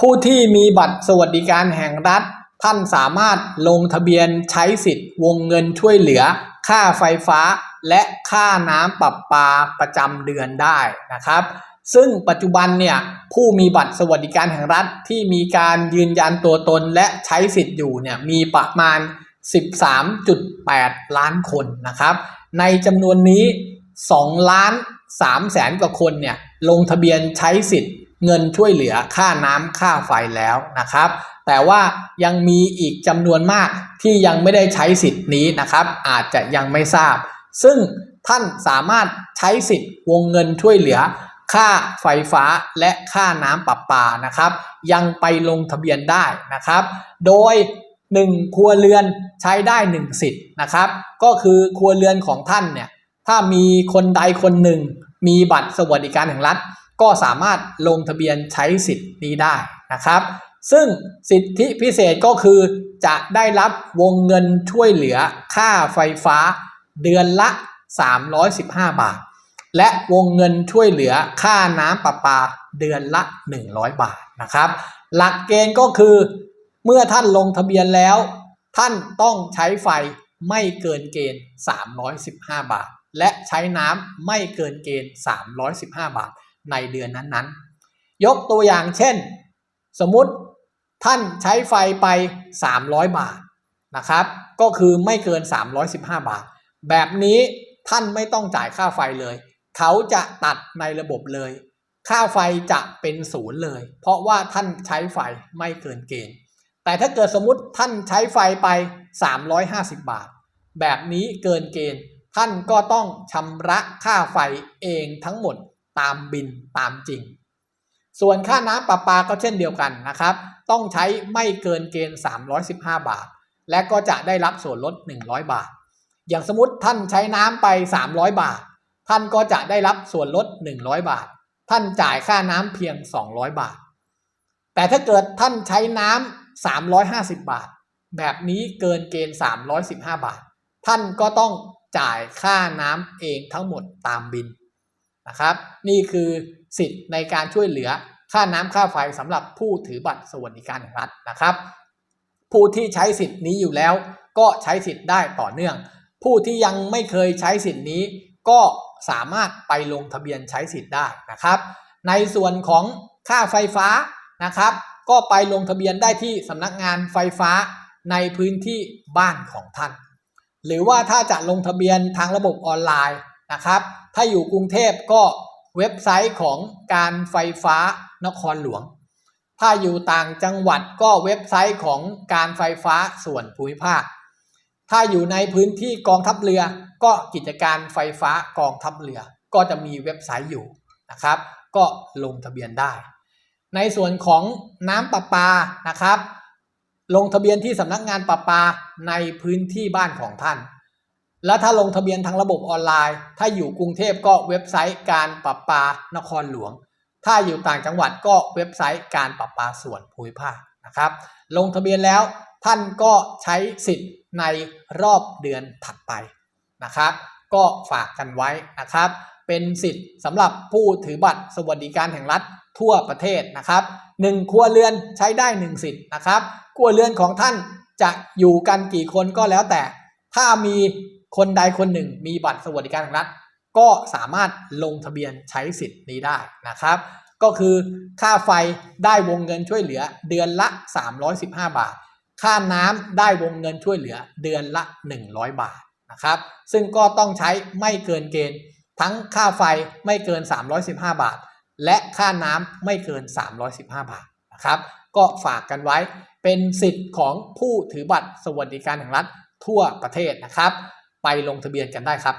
ผู้ที่มีบัตรสวัสดิการแห่งรัฐ ท่านสามารถลงทะเบียนใช้สิทธิ์วงเงินช่วยเหลือ ค่าไฟฟ้า และค่าน้ำประปาประจำเดือนได้นะครับซึ่งปัจจุบันเนี่ยผู้มีบัตรสวัสดิการแห่งรัฐที่มีการยืนยันตัวตนและใช้สิทธิ์อยู่เนี่ยมีประมาณ 13.8 ล้านคนนะครับ ในจำนวนนี้2ล้าน3แสนกว่าคนเนี่ยลงทะเบียนใช้สิทธิ์ เงินช่วยเหลือค่าน้ำค่าไฟแล้วนะครับ แต่ว่ายังมีอีกจำนวนมากที่ยังไม่ได้ใช้สิทธิ์นี้นะครับ อาจจะยังไม่ทราบ ซึ่งท่านสามารถใช้สิทธิ์วงเงินช่วยเหลือ ค่าไฟฟ้าและค่าน้ำประปานะครับ ยังไปลงทะเบียนได้นะครับ โดย 1 ครัวเรือนใช้ได้ 1 สิทธิ์นะครับ ก็คือครัวเรือนของท่านเนี่ยถ้ามีคนใดคนหนึ่ง มีบัตรสวัสดิการแห่งรัฐ ก็สามารถลงทะเบียนใช้สิทธิ์นี้ได้นะครับ ซึ่งสิทธิพิเศษก็คือจะได้รับวงเงินช่วยเหลือค่าไฟฟ้าเดือนละ 315 บาท และวงเงินช่วยเหลือค่าน้ำประปาเดือนละ 100 บาทนะครับ หลักเกณฑ์ก็คือเมื่อท่านลงทะเบียนแล้ว ท่านต้องใช้ไฟไม่เกินเกณฑ์ 315 บาท และใช้น้ำไม่เกินเกณฑ์ 315 บาท ในเดือนนั้นๆ ยกตัวอย่างเช่น สมมุติท่านใช้ไฟไป 300 บาทนะครับ ก็คือไม่เกิน 315 บาท แบบนี้ท่านไม่ต้องจ่ายค่าไฟเลย เขาจะตัดในระบบเลย ค่าไฟจะเป็นศูนย์เลย เพราะว่าท่านใช้ไฟไม่เกินเกณฑ์ แต่ถ้าเกิดสมมติท่านใช้ไฟไป 350 บาท แบบนี้เกินเกณฑ์ ท่านก็ต้องชำระค่าไฟเองทั้งหมด ตามบินตามจริง ส่วนค่าน้ำประปาก็เช่นเดียวกันนะครับ ต้องใช้ไม่เกินเกณฑ์ 315 บาท และก็จะได้รับส่วนลด 100 บาท อย่างสมมติท่านใช้น้ำไป 300 บาท ท่านก็จะได้รับส่วนลด 100 บาท ท่านจ่ายค่าน้ำเพียง 200 บาท แต่ถ้าเกิดท่านใช้น้ำ350 บาท แบบนี้เกินเกณฑ์ 315 บาท ท่านก็ต้องจ่ายค่าน้ำเองทั้งหมดตามบิน นะครับ นี่คือสิทธิ์ในการช่วยเหลือค่าน้ำค่าไฟสำหรับผู้ถือบัตรสวัสดิการแห่งรัฐนะครับ ผู้ที่ใช้สิทธิ์นี้อยู่แล้วก็ใช้สิทธิ์ได้ต่อเนื่อง ผู้ที่ยังไม่เคยใช้สิทธิ์นี้ ก็สามารถไปลงทะเบียนใช้สิทธิ์ได้นะครับ ในส่วนของค่าไฟฟ้านะครับ ก็ไปลงทะเบียนได้ที่สำนักงานไฟฟ้าในพื้นที่บ้านของท่าน หรือว่าถ้าจะลงทะเบียนทางระบบออนไลน์ นะครับ ถ้าอยู่กรุงเทพก็เว็บไซต์ของการไฟฟ้านครหลวง ถ้าอยู่ต่างจังหวัดก็เว็บไซต์ของการไฟฟ้าส่วนภูมิภาค ถ้าอยู่ในพื้นที่กองทัพเรือ ก็กิจการไฟฟ้ากองทัพเรือ ก็จะมีเว็บไซต์อยู่นะครับ ก็ลงทะเบียนได้ ในส่วนของน้ำประปานะครับ ลงทะเบียนที่สำนักงานประปาในพื้นที่บ้านของท่าน แล้วถ้าลงทะเบียนทางระบบออนไลน์ ถ้าอยู่กรุงเทพก็เว็บไซต์การประปานครหลวง ถ้าอยู่ต่างจังหวัดก็เว็บไซต์การประปาส่วนภูมิภาคนะครับ ลงทะเบียนแล้วท่านก็ใช้สิทธิ์ในรอบเดือนถัดไปนะครับ ก็ฝากกันไว้นะครับ เป็นสิทธิ์สำหรับผู้ถือบัตรสวัสดิการแห่งรัฐทั่วประเทศนะครับหนึ่งครัวเรือนใช้ได้หนึ่งสิทธิ์นะครับครัวเรือนของท่านจะอยู่กันกี่คนก็แล้วแต่ ถ้ามี คนใดคนหนึ่งมีบัตรสวัสดิการแห่งรัฐ ก็สามารถลงทะเบียนใช้สิทธิ์นี้ได้นะครับ ก็คือค่าไฟได้วงเงินช่วยเหลือเดือนละ 315 บาท ค่าน้ำได้วงเงินช่วยเหลือเดือนละ 100 บาทนะครับ ซึ่งก็ต้องใช้ไม่เกินเกณฑ์ ทั้งค่าไฟไม่เกิน 315 บาท และค่าน้ำไม่เกิน 315 บาทนะครับ ก็ฝากกันไว้เป็นสิทธิ์ของผู้ถือบัตรสวัสดิการแห่งรัฐทั่วประเทศนะครับ ไปลงทะเบียนกันได้ครับ